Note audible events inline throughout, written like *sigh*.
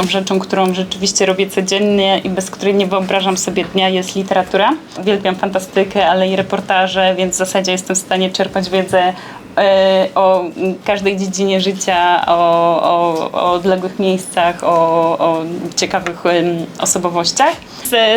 taką rzeczą, którą rzeczywiście robię codziennie i bez której nie wyobrażam sobie dnia, jest literatura. Uwielbiam fantastykę, ale i reportaże, więc w zasadzie jestem w stanie czerpać wiedzę o każdej dziedzinie życia, o, o, o odległych miejscach, o, o ciekawych osobowościach.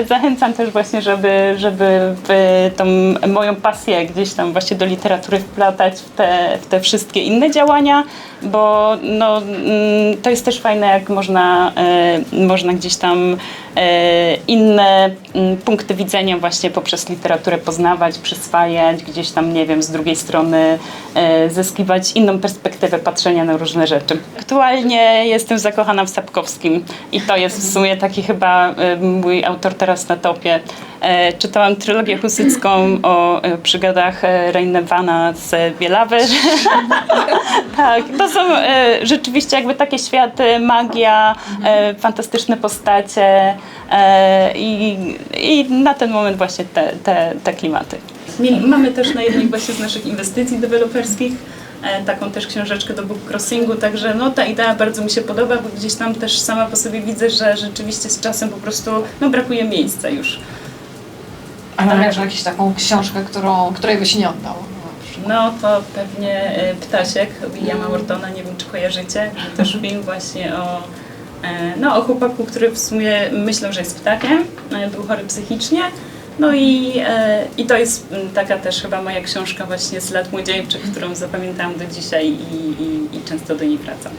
Zachęcam też właśnie, żeby, żeby w tą moją pasję gdzieś tam właśnie do literatury wplatać w te, w te wszystkie inne działania, bo no, mm, to jest też fajne, jak można, e, można gdzieś tam e, inne mm, punkty widzenia właśnie poprzez literaturę poznawać, przyswajać, gdzieś tam, nie wiem, z drugiej strony e, zyskiwać inną perspektywę patrzenia na różne rzeczy. Aktualnie jestem zakochana w Sapkowskim i to jest w sumie taki chyba e, mój autor teraz na topie. E, Czytałam trylogię husycką o e, przygodach e, Reinewana z Bielawy. *laughs* tak, to są e, rzeczywiście jakby takie światy, magia, fantastyczne postacie i, i na ten moment właśnie te, te, te klimaty. Mieli- Mamy też na jednej właśnie z naszych inwestycji deweloperskich e, taką też książeczkę do book crossingu, także no ta idea bardzo mi się podoba, bo gdzieś tam też sama po sobie widzę, że rzeczywiście z czasem po prostu no, brakuje miejsca już. A tam masz jakąś taką książkę, którą, której byś nie oddał? No to pewnie e, Ptasiek Williama Whartona, nie wiem czy kojarzycie, też film właśnie o, e, no, o chłopaku, który w sumie myślał, że jest ptakiem, był chory psychicznie. No i, e, i to jest m, taka też chyba moja książka właśnie z lat młodzieńczych, którą zapamiętałam do dzisiaj i, i, i często do niej wracam.